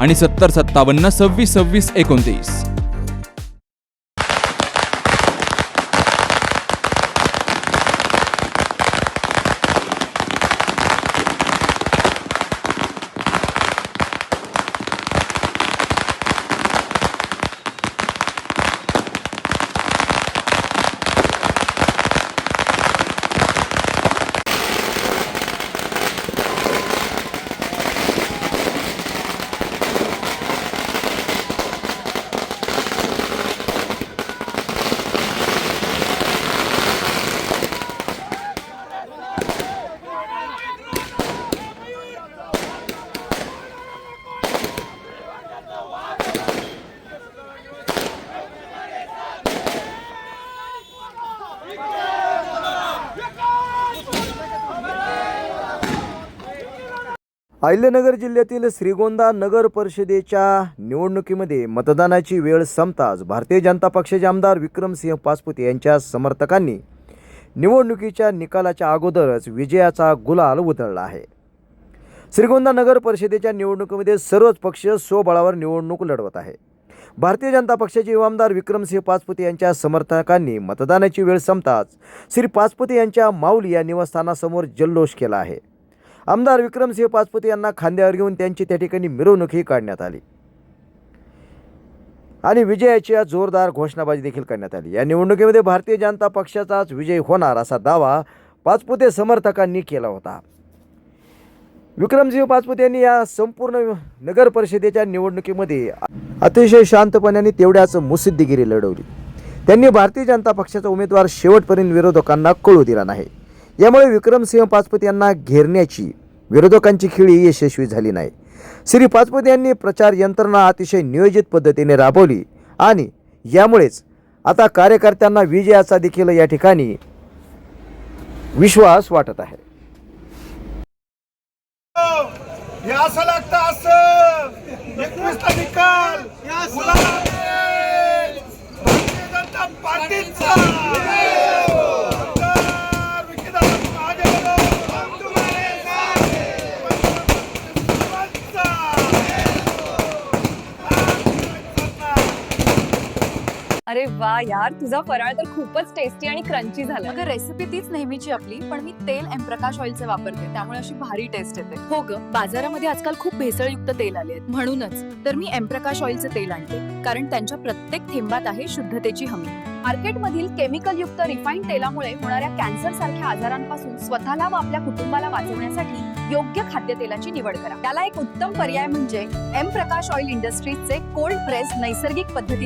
आणि सत्तर सत्तावन्न सव्वीस सव्वीस एकोणतीस. अहिल्यानगर जिल्ह्यातील श्रीगोंदा नगर परिषदेच्या निवडणुकीमध्ये मतदानाची वेळ संपताच भारतीय जनता पक्षाचे आमदार विक्रमसिंह पाचपुते यांच्या समर्थकांनी निवडणुकीच्या निकालाच्या अगोदरच विजयाचा गुलाल उधळला आहे. श्रीगोंदा नगर परिषदेच्या निवडणुकीमध्ये सर्वच पक्ष स्वबळावर निवडणूक लढवत आहे. भारतीय जनता पक्षाचे इमामदार विक्रमसिंह पाचपुते यांच्या समर्थकांनी मतदानाची वेळ संपताच श्री पाचपुते यांच्या माऊली या निवासस्थानासमोर जल्लोष केला आहे. आमदार विक्रमसिंह पाचपुते यांना खांद्यावर घेऊन त्यांची त्या ठिकाणी मिरवणूकही काढण्यात आली. आणि विजयाची जोरदार घोषणाबाजी देखील करण्यात आली. या निवडणुकीमध्ये भारतीय जनता पक्षाचाच विजय होणार असा दावा पाचपुते समर्थकांनी केला होता. विक्रमसिंह पाचपुते यांनी या संपूर्ण नगर परिषदेच्या निवडणुकीमध्ये अतिशय शांतपणे आणि तेवढ्याच मुसिद्दीगिरी लढवली. त्यांनी भारतीय जनता पक्षाचा उमेदवार शेवटपर्यंत विरोधकांना कळू दिला नाही. यामुळे विक्रमसिंह पाचपुते यांना घेरण्याची विरोधकांची खिळी यशस्वी झाली नाही. श्री पाचपुते यांनी प्रचार यंत्रणा अतिशय नियोजित पद्धतीने राबवली आणि यामुळेच आता कार्यकर्त्यांना विजयाचा देखील या ठिकाणी विश्वास वाटत आहे. हो, असं लागतं असं. एकवीसला निकाल गुलाल भारतीय जनता पार्टीचा आमदार विकीदादा माझे बरोबर. हम तुम्हारे साथ हैं. सर्वांचा. अरे वा यार तुझा फराळ तर खूपच टेस्टी आणि क्रंची झाला अगं रेसिपी तीच नेहमीची आपली पण मी तेल एम प्रकाश ऑइलचे वापरते. त्यामुळे अशी भारी टेस्ट येते. हो ग बाजारामध्ये आजकाल खूप भेसळयुक्त तेल आले आहेत. म्हणूनच तर मी एम प्रकाश ऑइलचे तेल आणते कारण त्यांच्या प्रत्येक थेंबात आहे शुद्धतेची हमी. मार्केटमधील केमिकल युक्त रिफाईंड तेलामुळे होणाऱ्या कॅन्सर सारख्या आजारांपासून स्वतःला व आपल्या कुटुंबाला वाचवण्यासाठी योग्य खाद्यतेलाची निवड करा. त्याला एक उत्तम पर्याय म्हणजे एम प्रकाश ऑइल इंडस्ट्रीजचे कोल्ड प्रेस नैसर्गिक पद्धतीने